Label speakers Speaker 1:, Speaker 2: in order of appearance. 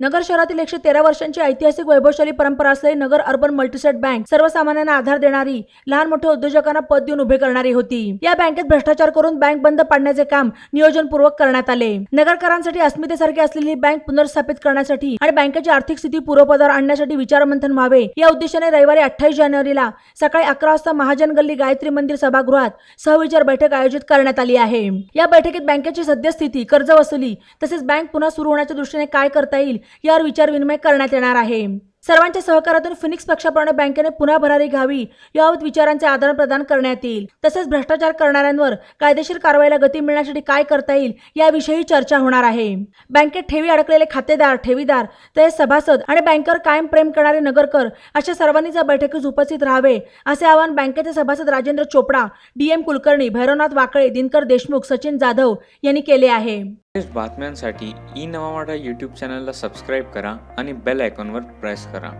Speaker 1: नगर शहरातील एकशे तेरा वर्षांची ऐतिहासिक वैभवशाली परंपरा असलेली नगर अर्बन मल्टीसेट बँक सर्वसामान्यांना आधार देणारी लहान मोठ्या उद्योजकांना पद देऊन उभे करणारी होती. या बँकेत भ्रष्टाचार करून बँक बंद पाडण्याचे काम नियोजनपूर्वक करण्यात आले. नगरकरांसाठी अस्मितेसारखी असलेली बँक पुनर्स्थापित करण्यासाठी आणि बँकेची आर्थिक स्थिती पूर्वपदावर आणण्यासाठी विचारमंथन व्हावे या उद्देशाने रविवारी अठ्ठावीस जानेवारीला सकाळी अकरा वाजता महाजन गल्ली गायत्री मंदिर सभागृहात सहविचार बैठक आयोजित करण्यात आली आहे. या बैठकीत बँकेची सद्यस्थिती कर्ज वसुली तसेच बँक पुन्हा सुरू होण्याच्या दृष्टीने काय करता येईल यावर विचारविनिमय करण्यात येणार आहे. सर्वांच्या सहकारातून फिनिक्स पक्षाप्रमाणे बँकेने पुन्हा भरारी घ्यावी याबाबत विचारांचे आदान प्रदान करण्यात येईल. तसेच भ्रष्टाचार करणाऱ्यांवर कायदेशीर कारवाईला गती मिळण्यासाठी काय करता येईल याविषयी चर्चा होणार आहे. बँकेत ठेवी अडकलेले खातेदार ठेवीदार तसेच सभासद आणि बँकेवर कायम प्रेम करणारे नगरकर अशा सर्वांनीच या बैठकीस उपस्थित राहावे असे आवाहन बँकेचे सभासद राजेंद्र चोपडा डीएम कुलकर्णी भैरवनाथ वाकळे दिनकर देशमुख सचिन जाधव यांनी केले आहे.
Speaker 2: बातम्यांसाठी ई नवा मराठा यूट्यूब चॅनलला सबस्क्राईब करा आणि बेल आयकॉनवर प्रेस करा